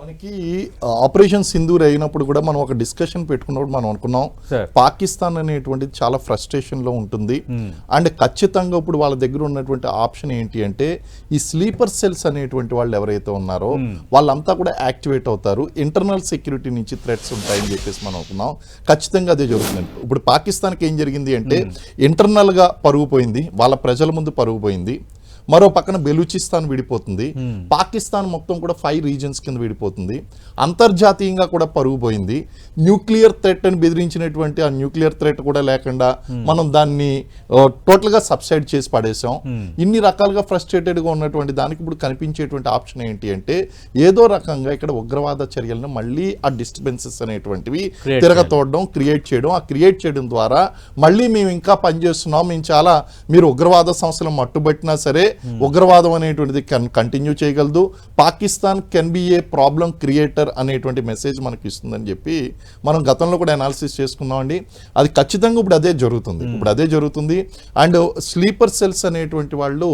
మనకి ఆపరేషన్ సింధూర్ అయినప్పుడు కూడా మనం ఒక డిస్కషన్ పెట్టుకున్నప్పుడు మనం అనుకున్నాం. పాకిస్తాన్ అనేటువంటిది చాలా ఫ్రస్ట్రేషన్లో ఉంటుంది అండ్ ఖచ్చితంగా ఇప్పుడు వాళ్ళ దగ్గర ఉన్నటువంటి ఆప్షన్ ఏంటి అంటే ఈ స్లీపర్ సెల్స్ అనేటువంటి వాళ్ళు ఎవరైతే ఉన్నారో వాళ్ళంతా కూడా యాక్టివేట్ అవుతారు. ఇంటర్నల్ సెక్యూరిటీ నుంచి థ్రెట్స్ ఉంటాయని చెప్పేసి మనం అనుకున్నాం. ఖచ్చితంగా అదే జరుగుతుంది. ఇప్పుడు పాకిస్తాన్కి ఏం జరిగింది అంటే ఇంటర్నల్గా పరుగు పోయింది. వాళ్ళ ప్రజల ముందు పరుగు పోయింది. మరో పక్కన బెలూచిస్తాన్ విడిపోతుంది. పాకిస్తాన్ మొత్తం కూడా ఫైవ్ రీజన్స్ కింద విడిపోతుంది. అంతర్జాతీయంగా కూడా పరుగు పోయింది. న్యూక్లియర్ థ్రెట్ అని బెదిరించినటువంటి ఆ న్యూక్లియర్ థ్రెట్ కూడా లేకుండా మనం దాన్ని టోటల్గా సబ్సైడ్ చేసి పడేసాం ఇన్ని రకాలుగా ఫ్రస్ట్రేటెడ్గా ఉన్నటువంటి దానికి ఇప్పుడు కనిపించేటువంటి ఆప్షన్ ఏంటి అంటే ఏదో రకంగా ఇక్కడ ఉగ్రవాద చర్యలను మళ్ళీ ఆ డిస్టర్బెన్సెస్ అనేటువంటివి తిరగతోడడం క్రియేట్ చేయడం. ఆ క్రియేట్ చేయడం ద్వారా మళ్ళీ మేము ఇంకా పనిచేస్తున్నాం. మేము చాలా మీరు ఉగ్రవాద సంస్థలు మట్టుబట్టినా సరే ఉగ్రవాదం అనేటువంటిది కంటిన్యూ చేయగలదు. Pakistan can be a problem creator అనేటువంటి మెసేజ్ మనకి ఇస్తుందని చెప్పి మనం గతంలో కూడా అనాలిసిస్ చేసుకున్నామండి అది ఖచ్చితంగా ఇప్పుడు అదే జరుగుతుంది. ఇప్పుడు అదే జరుగుతుంది. అండ్ స్లీపర్ సెల్స్ అనేటువంటి వాళ్ళు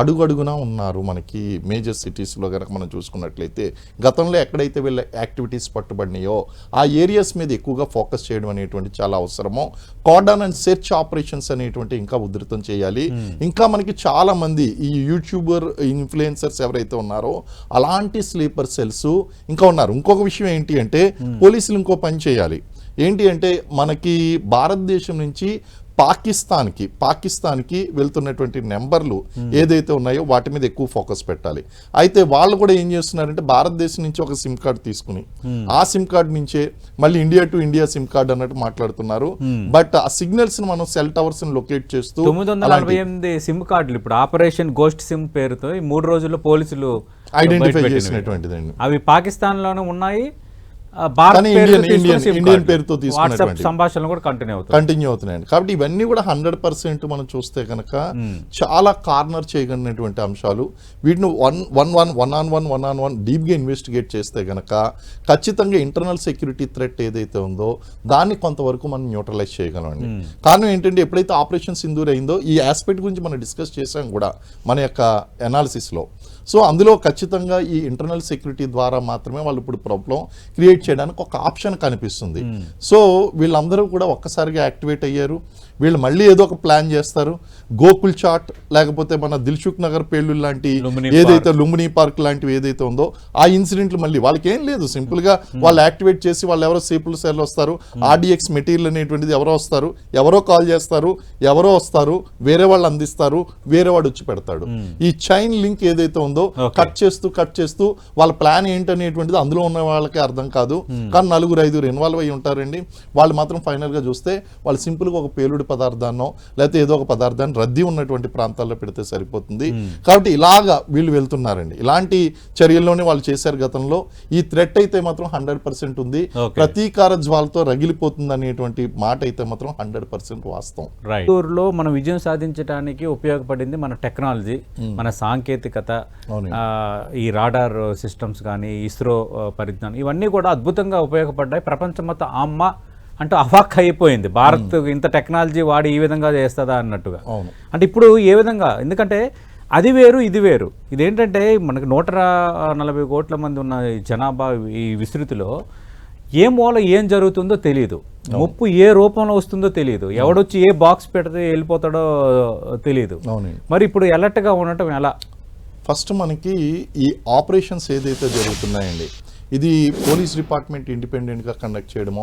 అడుగడుగునా ఉన్నారు మనకి మేజర్ సిటీస్లో కనుక మనం చూసుకున్నట్లయితే. గతంలో ఎక్కడైతే వీళ్ళ యాక్టివిటీస్ పట్టుబడినాయో ఆ ఏరియాస్ మీద ఎక్కువగా ఫోకస్ చేయడం అనేటువంటి చాలా అవసరము. కార్డన్ అండ్ సెర్చ్ ఆపరేషన్స్ అనేటువంటి ఇంకా ఉధృతం చేయాలి. ఇంకా మనకి చాలా మంది ఈ యూట్యూబర్ ఇన్ఫ్లుయెన్సర్స్ ఎవరైతే ఉన్నారో అలాంటి స్లీపర్ సెల్స్ ఇంకా ఉన్నారు. ఇంకొక విషయం ఏంటి అంటే పోలీసులు ఇంకో పని చేయాలి. ఏంటి అంటే మనకి భారతదేశం నుంచి పాకిస్తాన్కి పాకిస్తాన్కి వెళ్తున్నటువంటి నెంబర్లు ఏదైతే ఉన్నాయో వాటి మీద ఎక్కువ ఫోకస్ పెట్టాలి. అయితే వాళ్ళు కూడా ఏం చేస్తున్నారంటే భారతదేశం నుంచి ఒక సిమ్ కార్డ్ తీసుకుని ఆ సిమ్ కార్డ్ నుంచే మళ్ళీ India to India SIM card అన్నట్టు మాట్లాడుతున్నారు. బట్ ఆ సిగ్నల్స్ని మనం సెల్ టవర్స్ లొకేట్ చేస్తూ తొమ్మిది వందల నలభై ఎనిమిది సిమ్ కార్డులు ఇప్పుడు ఆపరేషన్ గోస్ట్ సిమ్ పేరుతో ఈ మూడు రోజుల్లో పోలీసులు ఐడెంటిఫై. చేసినటువంటిదండి. అవి పాకిస్తాన్లోనే ఉన్నాయి ఇండియన్-. పేరుతో. వాట్సాప్ సంభాషణలు కూడా కంటిన్యూ అవుతాయి కంటిన్యూ అవుతున్నాయండి. కాబట్టి ఇవన్నీ కూడా హండ్రెడ్ పర్సెంట్ మనం చూస్తే కనుక చాలా కార్నర్ చేయగలిగినటువంటి అంశాలు. వీటిని one one one one on one one on one డీప్గా ఇన్వెస్టిగేట్ చేస్తే కనుక ఖచ్చితంగా ఇంటర్నల్ సెక్యూరిటీ థ్రెట్ ఏదైతే ఉందో దాన్ని కొంతవరకు మనం న్యూట్రలైజ్ చేయగలండి కారణం ఏంటంటే ఎప్పుడైతే ఆపరేషన్ సింధూర్ అయిందో ఈ ఆస్పెక్ట్ గురించి మనం డిస్కస్ చేసాం కూడా మన యొక్క అనాలిసిస్లో సో అందులో ఖచ్చితంగా ఈ ఇంటర్నల్ సెక్యూరిటీ ద్వారా మాత్రమే వాళ్ళు ఇప్పుడు ప్రాబ్లం క్రియేట్ చేయడానికి ఒక ఆప్షన్ కనిపిస్తుంది. సో వీళ్ళందరూ కూడా ఒక్కసారిగా యాక్టివేట్ అయ్యారు. వీళ్ళు మళ్ళీ ఏదో ఒక ప్లాన్ చేస్తారు. గోకుల్ చాట్ లేకపోతే మన దిల్సుఖ్ నగర్ పేళ్ళు లాంటి ఏదైతే లుంబిని పార్క్ లాంటివి ఏదైతే ఉందో ఆ ఇన్సిడెంట్లు మళ్ళీ వాళ్ళకి ఏం లేదు. సింపుల్గా వాళ్ళు యాక్టివేట్ చేసి వాళ్ళు ఎవరో సేపుల్ సెల్ వస్తారు. ఆర్డిఎక్స్ మెటీరియల్ అనేటువంటిది ఎవరో వస్తారు. ఎవరో కాల్ చేస్తారు. ఎవరో వస్తారు. వేరే వాళ్ళు అందిస్తారు. వేరే వాడు వచ్చి పెడతాడు. ఈ చైన్ లింక్ ఏదైతే ఉందో. కట్ చేస్తూ కట్ చేస్తూ వాళ్ళ ప్లాన్ ఏంటనేటువంటిది అందులో ఉన్న వాళ్ళకి అర్థం కాదు. కానీ నలుగురు ఐదుగురు ఇన్వాల్వ్ అయ్యి ఉంటారండి. వాళ్ళు మాత్రం ఫైనల్గా చూస్తే వాళ్ళు సింపుల్గా ఒక పేలుడు పదార్థాన్నో లేకపోతే ఏదో ఒక పదార్థాన్ని రద్దీ ఉన్నటువంటి ప్రాంతాల్లో పెడితే సరిపోతుంది. కాబట్టి ఇలాగా వీళ్ళు వెళ్తున్నారండి. ఇలాంటి చర్యల్లోనే వాళ్ళు చేశారు గతంలో. ఈ థ్రెట్ అయితే మాత్రం హండ్రెడ్ పర్సెంట్ ఉంది. ప్రతీకార జ్వాలతో రగిలిపోతుంది అనేటువంటి మాట అయితే మాత్రం హండ్రెడ్ పర్సెంట్ వాస్తవం. ఊర్లో మనం విజయం సాధించడానికి ఉపయోగపడింది మన టెక్నాలజీ మన సాంకేతికత ఈ రాడార్ సిస్టమ్స్ కానీ ఇస్రో పరిజ్ఞానం ఇవన్నీ కూడా అద్భుతంగా ఉపయోగపడ్డాయి. ప్రపంచం మొత్తం అమ్మ అంటూ అవాక్ అయిపోయింది. భారత్ ఇంత టెక్నాలజీ వాడి ఈ విధంగా చేస్తుందా అన్నట్టుగా. అంటే ఇప్పుడు ఏ విధంగా? ఎందుకంటే అది వేరు ఇది వేరు. ఇదేంటంటే మనకి నూట నలభై కోట్ల మంది ఉన్న ఈ జనాభా ఈ విస్తృతిలో ఏ మూల ఏం జరుగుతుందో తెలియదు ముప్పు ఏ రూపంలో వస్తుందో తెలియదు ఎవడొచ్చి ఏ బాక్స్ పెడితే వెళ్ళిపోతాడో తెలియదు మరి ఇప్పుడు అలర్ట్గా ఉండటం ఎలా? ఫస్ట్ మనకి ఈ ఆపరేషన్స్ ఏదైతే జరుగుతున్నాయండి ఇది పోలీస్ డిపార్ట్మెంట్ ఇండిపెండెంట్గా కండక్ట్ చేయడమో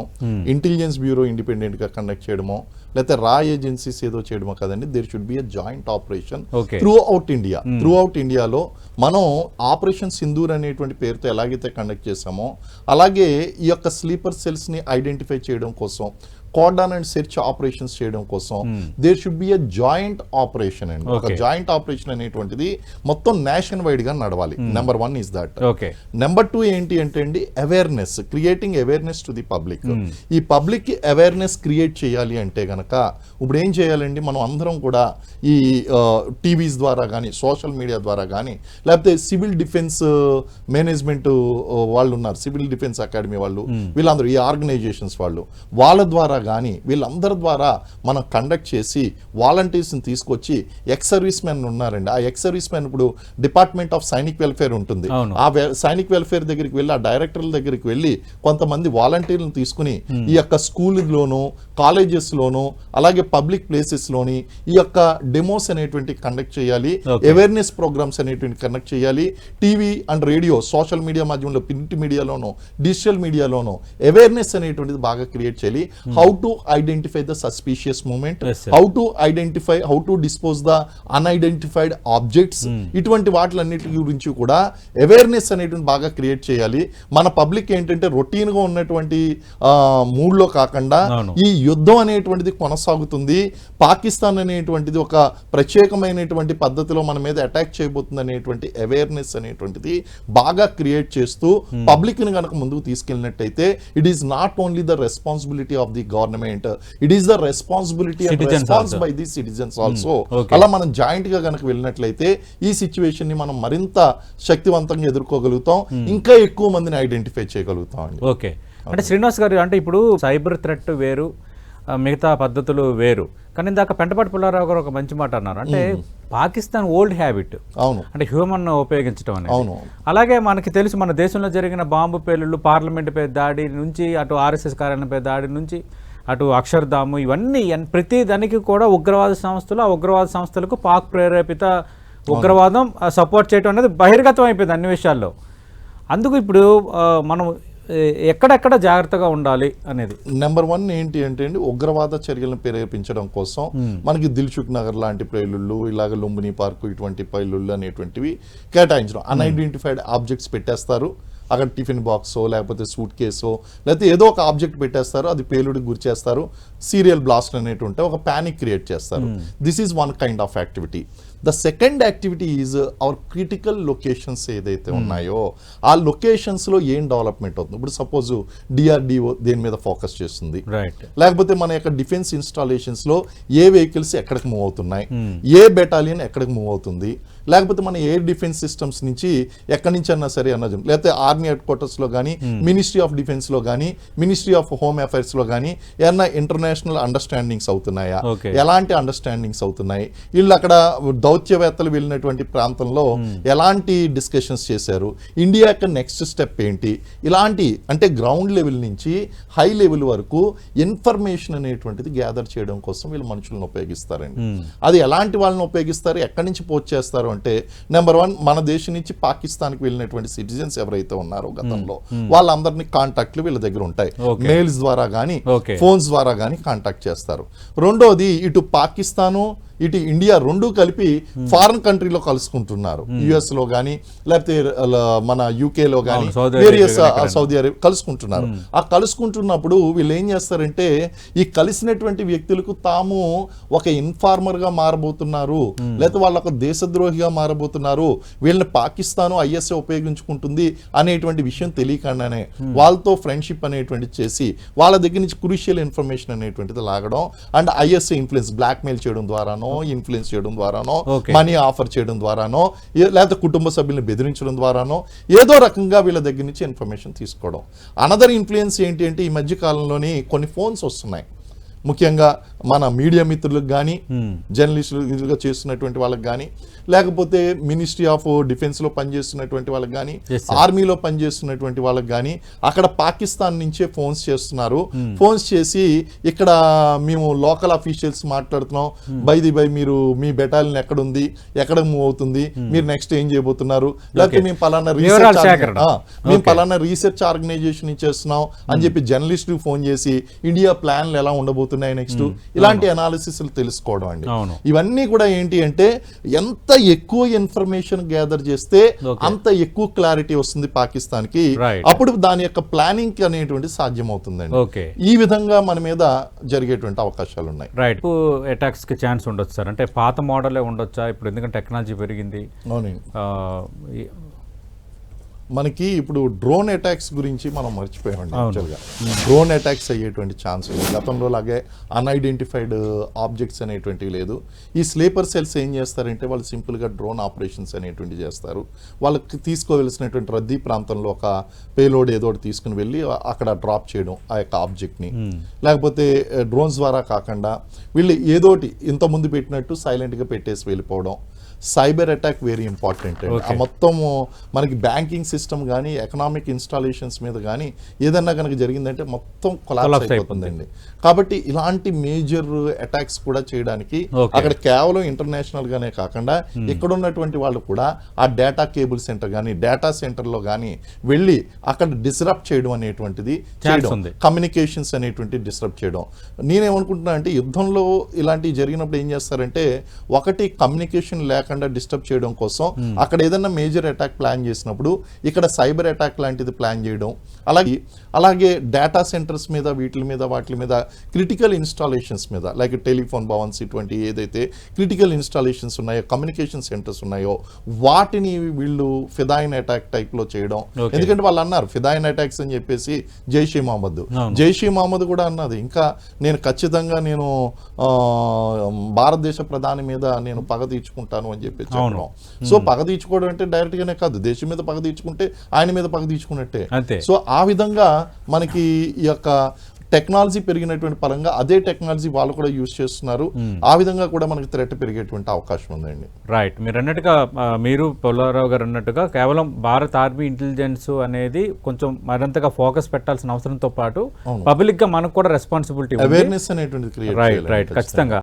ఇంటెలిజెన్స్ బ్యూరో ఇండిపెండెంట్గా కండక్ట్ చేయడమో లేకపోతే రా ఏజెన్సీస్ ఏదో చేయడమో కదండి there should be a joint operation. Throughout India throughout ఇండియాలో మనం ఆపరేషన్ సింధూర్ అనేటువంటి పేరుతో ఎలాగైతే కండక్ట్ చేసామో అలాగే ఈ యొక్క స్లీపర్ సెల్స్ని ఐడెంటిఫై చేయడం కోసం కార్డాన్ అండ్ సెర్చ్ ఆపరేషన్స్ చేయడం కోసం there should be a joint operation అండి. ఒక. జాయింట్ ఆపరేషన్ అనేటువంటిది మొత్తం నేషన్ వైడ్గా నడవాలి. Number one is that okay number two ఏంటి అంటే అండి awareness creating awareness to the public ఈ పబ్లిక్కి అవేర్నెస్ క్రియేట్ చేయాలి అంటే గనక ఇప్పుడు ఏం చేయాలండి మనం అందరం కూడా ఈ టీవీస్ ద్వారా కానీ సోషల్ మీడియా ద్వారా కానీ లేకపోతే సివిల్ డిఫెన్స్ మేనేజ్మెంట్ వాళ్ళు ఉన్నారు సివిల్ డిఫెన్స్ అకాడమీ వాళ్ళు వీళ్ళందరూ ఈ ఆర్గనైజేషన్స్ వాళ్ళు వాళ్ళ ద్వారా కానీ వీళ్ళందరి ద్వారా మనం కండక్ట్ చేసి వాలంటీర్స్ని తీసుకొచ్చి ఎక్స్ సర్వీస్ మెన్ ఉన్నారండి. ఆ ఎక్స్ సర్వీస్ మెన్ ఇప్పుడు డిపార్ట్మెంట్ ఆఫ్ సైనిక్ వెల్ఫేర్ ఉంటుంది. ఆ సైనిక్ వెల్ఫేర్ దగ్గరికి వెళ్ళి ఆ డైరెక్టర్ల దగ్గరికి వెళ్ళి కొంతమంది వాలంటీర్లను తీసుకుని ఈ యొక్క స్కూల్లోను కాలేజెస్లోను అలాగే పబ్లిక్ ప్లేసెస్లోని ఈ యొక్క డెమోస్ అనేటువంటి కండక్ట్ చేయాలి. అవేర్నెస్ ప్రోగ్రామ్స్ అనేటువంటి కండక్ట్ చేయాలి. TV and radio social media మాధ్యమంలో ప్రింట్ మీడియాలోను డిజిటల్ మీడియాలోను అవేర్నెస్ అనేటువంటిది బాగా క్రియేట్ చేయాలి. How to identify the suspicious moment Yes, sir. How to identify how to dispose the unidentified objects ఇటువంటి వాటిలన్నిటి గురించి కూడా అవేర్నెస్ అనేటువంటి బాగా క్రియేట్ చేయాలి. మన పబ్లిక్ ఏంటంటే రొటీన్గా ఉన్నటువంటి మూడ్లో కాకుండా. ఈ యుద్ధం అనేటువంటిది కొనసాగుతుంది. పాకిస్తాన్ అనేటువంటిది ఒక ప్రత్యేకమైనటువంటి పద్ధతిలో మన మీద అటాక్ చేయబోతుంది అనేటువంటి అవేర్నెస్ అనేటువంటిది బాగా క్రియేట్ చేస్తూ పబ్లిక్ని కనుక ముందుకు తీసుకెళ్ళినట్టయితే it is not only the responsibility of the government it is the responsibility response. By the citizens also. అలా మనం జాయింట్గా కనుక వెళ్ళినట్లయితే ఈ సిచ్యువేషన్ని మనం మరింత శక్తివంతంగా ఎదుర్కోగలుగుతాం. ఇంకా ఎక్కువ మందిని ఐడెంటిఫై చేయగలుగుతాం అండి. ఓకే అంటే శ్రీనివాస్ గారు అంటే ఇప్పుడు సైబర్ థ్రెట్ వేరు మిగతా పద్ధతులు వేరు. కానీ ఇందాక పెంటపాటి పుల్లారావు గారు ఒక మంచి మాట అన్నారు. అంటే పాకిస్తాన్ ఓల్డ్ హ్యాబిట్. అవును. అంటే హ్యూమన్ ఉపయోగించడం అనేది. అవును. అలాగే మనకి తెలుసు మన దేశంలో జరిగిన బాంబు పేలుళ్ళు పార్లమెంటుపై దాడి నుంచి అటు ఆర్ఎస్ఎస్ కార్యాలయంపై దాడి నుంచి అటు అక్షర్ధాము ఇవన్నీ ప్రతి దానికి కూడా ఉగ్రవాద సంస్థలు ఆ ఉగ్రవాద సంస్థలకు పాక్ ప్రేరేపిత ఉగ్రవాదం సపోర్ట్ చేయడం అనేది బహిర్గతం అయిపోయింది అన్ని విషయాల్లో. అందుకు ఇప్పుడు మనం ఎక్కడెక్కడ జాగ్రత్తగా ఉండాలి అనేది. నెంబర్ వన్ ఏంటి అంటే అండి ఉగ్రవాద చర్యలను ప్రేరేపించడం కోసం మనకి దిల్సుఖ్ నగర్ లాంటి ప్రైలుళ్ళు ఇలాగ లుంబిని పార్కు ఇటువంటి పైలుళ్ళు అనేటువంటివి కేటాయించడం. అన్ఐడెంటిఫైడ్ ఆబ్జెక్ట్స్ పెట్టేస్తారు. అక్కడ టిఫిన్ బాక్సో లేకపోతే సూట్ కేసో లేకపోతే ఏదో ఒక ఆబ్జెక్ట్ పెట్టేస్తారు అది పేలుడికి గురి చేస్తారు సీరియల్ బ్లాస్ట్ అనేటి ఉంటే ఒక ప్యానిక్ క్రియేట్ చేస్తారు. This is one kind of activity the second activity is our critical locations ఏదైతే ఉన్నాయో ఆ లొకేషన్స్లో ఏం డెవలప్మెంట్ అవుతుంది? ఇప్పుడు సపోజ్ డిఆర్డిఓ దేని మీద ఫోకస్ చేస్తుంది? రైట్ లేకపోతే మన యొక్క డిఫెన్స్ ఇన్స్టాలేషన్స్లో ఏ వెహికల్స్ ఎక్కడికి మూవ్ అవుతున్నాయి? ఏ బెటాలియన్ ఎక్కడికి మూవ్ అవుతుంది? లేకపోతే మన ఎయిర్ డిఫెన్స్ సిస్టమ్స్ నుంచి ఎక్కడి నుంచి అన్నా సరే అన్నది లేకపోతే ఆర్మీ హెడ్ క్వార్టర్స్లో కానీ మినిస్ట్రీ ఆఫ్ డిఫెన్స్లో కానీ మినిస్ట్రీ ఆఫ్ హోమ్ అఫైర్స్లో కానీ ఏమన్నా ఇంటర్నేషనల్ అండర్స్టాండింగ్స్ అవుతున్నాయా. ఎలాంటి అండర్స్టాండింగ్స్ అవుతున్నాయి? వీళ్ళు అక్కడ దౌత్యవేత్తలు వెళ్ళినటువంటి ప్రాంతంలో ఎలాంటి డిస్కషన్స్ చేశారు? ఇండియా యొక్క నెక్స్ట్ స్టెప్ ఏంటి? ఇలాంటి అంటే గ్రౌండ్ లెవెల్ నుంచి హై లెవెల్ వరకు ఇన్ఫర్మేషన్ అనేటువంటిది గ్యాదర్ చేయడం కోసం వీళ్ళు మనుషులను ఉపయోగిస్తారండి. అది ఎలాంటి వాళ్ళని ఉపయోగిస్తారు? ఎక్కడి నుంచి పోస్ట్ చేస్తారు? అంటే నెంబర్ వన్ మన దేశం నుంచి పాకిస్తాన్కి వెళ్ళినటువంటి సిటిజన్స్ ఎవరైతే ఉన్నారో గతంలో వాళ్ళందరినీ కాంటాక్ట్లు వీళ్ళ దగ్గర ఉంటాయి. మెయిల్స్ ద్వారా కానీ. ఫోన్స్ ద్వారా కానీ కాంటాక్ట్ చేస్తారు. రెండోది ఇటు పాకిస్తాను ఇటు ఇండియా రెండు కలిపి ఫారిన్ కంట్రీలో కలుసుకుంటున్నారు. యుఎస్లో కానీ లేకపోతే మన UK లో కానీ వేరియస్. Saudi Arabia కలుసుకుంటున్నారు. ఆ కలుసుకుంటున్నప్పుడు వీళ్ళు ఏం చేస్తారంటే ఈ కలిసినటువంటి వ్యక్తులకు తాము ఒక ఇన్ఫార్మర్గా మారబోతున్నారు లేకపోతే వాళ్ళ ఒక దేశద్రోహిగా మారబోతున్నారు. వీళ్ళని పాకిస్తాను ఐఎస్ఏ ఉపయోగించుకుంటుంది అనేటువంటి విషయం తెలియకుండానే వాళ్ళతో ఫ్రెండ్షిప్ అనేటువంటిది చేసి వాళ్ళ దగ్గర నుంచి క్రూషియల్ ఇన్ఫర్మేషన్ అనేటువంటిది లాగడం and ISA influence blackmail చేయడం ద్వారానో ఇన్ఫ్లుయెన్స్ చేయడం ద్వారానో. మనీ ఆఫర్ చేయడం ద్వారానో లేకపోతే కుటుంబ సభ్యులను బెదిరించడం ద్వారానో ఏదో రకంగా వీళ్ళ దగ్గర నుంచి ఇన్ఫర్మేషన్ తీసుకోవడం. అనదర్ ఇన్ఫ్లుయెన్స్ ఏంటి అంటే ఈ మధ్య కాలంలోని కొన్ని ఫోన్స్ వస్తున్నాయి. ముఖ్యంగా మన మీడియా మిత్రులకు కానీ జర్నలిస్టులుగా చేస్తున్నటువంటి వాళ్ళకి కానీ లేకపోతే మినిస్ట్రీ ఆఫ్ డిఫెన్స్లో పనిచేస్తున్నటువంటి వాళ్ళకి కానీ. ఆర్మీలో పనిచేస్తున్నటువంటి వాళ్ళకి కానీ అక్కడ పాకిస్తాన్ నుంచే ఫోన్స్ చేస్తున్నారు. ఫోన్స్ చేసి ఇక్కడ మేము లోకల్ అఫీషియల్స్ మాట్లాడుతున్నాం. బై ది బై మీరు మీ బెటాలియన్ ఎక్కడ ఉంది ఎక్కడ మూవ్ అవుతుంది మీరు నెక్స్ట్ ఏం చేయబోతున్నారు? లేకపోతే. మేము పలానా రీసెర్చ్. మేము. పలానా రీసెర్చ్ ఆర్గనైజేషన్ ఇచ్చేస్తున్నాం అని చెప్పి జర్నలిస్ట్ ఫోన్ చేసి ఇండియా ప్లాన్లు ఎలా ఉండబోతున్నాయి నెక్స్ట్ ఇలాంటి అనాలిసిస్ తెలుసుకోవడం అండి. ఇవన్నీ కూడా ఏంటి అంటే ఎంత ఎక్కువ ఇన్ఫర్మేషన్ గ్యాదర్ చేస్తే. అంత ఎక్కువ క్లారిటీ వస్తుంది పాకిస్తాన్కి. అప్పుడు దాని యొక్క ప్లానింగ్ అనేటువంటి సాధ్యమవుతుందండి. ఈ విధంగా మన మీద జరిగేటువంటి అవకాశాలు ఉన్నాయి. రైట్ అటాక్స్కి ఛాన్స్ ఉండొచ్చు సార్. అంటే పాత మోడలే ఉండొచ్చా? ఇప్పుడు ఎందుకంటే టెక్నాలజీ పెరిగింది. మనకి ఇప్పుడు డ్రోన్ అటాక్స్ గురించి మనం మర్చిపోయామండి యాక్చువల్గా. డ్రోన్ అటాక్స్ అయ్యేటువంటి ఛాన్స్ గతంలో లాగే అన్ఐడెంటిఫైడ్ ఆబ్జెక్ట్స్ అనేటువంటివి లేదు. ఈ స్లీపర్ సెల్స్ ఏం చేస్తారంటే వాళ్ళు సింపుల్గా డ్రోన్ ఆపరేషన్స్ అనేటువంటివి చేస్తారు. వాళ్ళకి తీసుకోవలసినటువంటి రద్దీ ప్రాంతంలో ఒక పేలోడ్ ఏదో ఒకటి తీసుకుని వెళ్ళి అక్కడ డ్రాప్ చేయడం ఆ యొక్క ఆబ్జెక్ట్ని లేకపోతే డ్రోన్స్ ద్వారా కాకుండా వీళ్ళు ఏదోటి ఇంత ముందు పెట్టినట్టు సైలెంట్గా పెట్టేసి వెళ్ళిపోవడం. సైబర్ అటాక్ వెరీ ఇంపార్టెంట్ ఆ మొత్తము మనకి బ్యాంకింగ్ సిస్టమ్ కానీ ఎకనామిక్ ఇన్స్టాలేషన్స్ మీద కానీ ఏదన్నా కనుక జరిగిందంటే మొత్తం కొలాప్స్ అయిపోతుందండి. కాబట్టి ఇలాంటి మేజర్ అటాక్స్ కూడా చేయడానికి. అక్కడ కేవలం ఇంటర్నేషనల్ గానే కాకుండా ఇక్కడ ఉన్నటువంటి వాళ్ళు కూడా ఆ డేటా కేబుల్ సెంటర్ కానీ డేటా సెంటర్లో కానీ వెళ్ళి అక్కడ డిస్రప్ట్ చేయడం అనేటువంటిది చేయడం. కమ్యూనికేషన్స్ అనేటువంటి డిస్టర్బ్ చేయడం. నేనేమనుకుంటున్నా అంటే యుద్ధంలో ఇలాంటివి జరిగినప్పుడు ఏం చేస్తారంటే ఒకటి కమ్యూనికేషన్ లేకుండా డిస్టర్బ్ చేయడం కోసం అక్కడ ఏదైనా మేజర్ అటాక్ ప్లాన్ చేసినప్పుడు ఇక్కడ సైబర్ అటాక్ లాంటిది ప్లాన్ చేయడం అలాగే అలాగే డేటా సెంటర్స్ మీద వీటి మీద వాటి మీద క్రిటికల్ ఇన్స్టాలేషన్స్ మీద లైక్ టెలిఫోన్ భవన్స్ ఇటువంటి ఏదైతే క్రిటికల్ ఇన్స్టాలేషన్స్ ఉన్నాయో కమ్యూనికేషన్ సెంటర్స్ ఉన్నాయో వాటిని వీళ్ళు ఫిదాయిన్ అటాక్ టైప్లో చేయడం. ఎందుకంటే వాళ్ళు అన్నారు ఫిదాయిన్ అటాక్స్ అని చెప్పేసి జైషే మహమ్మద్. జైషీ మహమ్మద్ కూడా అన్నది ఇంకా నేను ఖచ్చితంగా నేను భారతదేశ ప్రధాని మీద నేను పగ తీర్చుకుంటాను అని చెప్పి అవును. చెప్పడం. సో పగ తీర్చుకోవడం అంటే డైరెక్ట్ గానే కాదు. దేశం మీద పగ తీర్చుకుంటే ఆయన మీద పగ తీర్చుకున్నట్టే. సో ఆ విధంగా మనకి ఈ యొక్క టెక్నాలజీ పెరిగినటువంటి పరంగా అదే టెక్నాలజీ వాళ్ళు కూడా యూజ్ చేస్తున్నారు. ఆ విధంగా కూడా మనకి థ్రెట్ పెరిగేటువంటి అవకాశం ఉందండి. రైట్ మీరు అన్నట్టుగా మీరు పొల్లారావు గారు అన్నట్టుగా కేవలం భారత్ ఆర్మీ ఇంటెలిజెన్స్ అనేది కొంచెం మరింతగా ఫోకస్ పెట్టాల్సిన అవసరంతో పాటు పబ్లిక్గా మనకు కూడా రెస్పాన్సిబిలిటీ అవేర్నెస్ అనేటువంటిది క్రియేట్ రైట్ రైట్ ఖచ్చితంగా.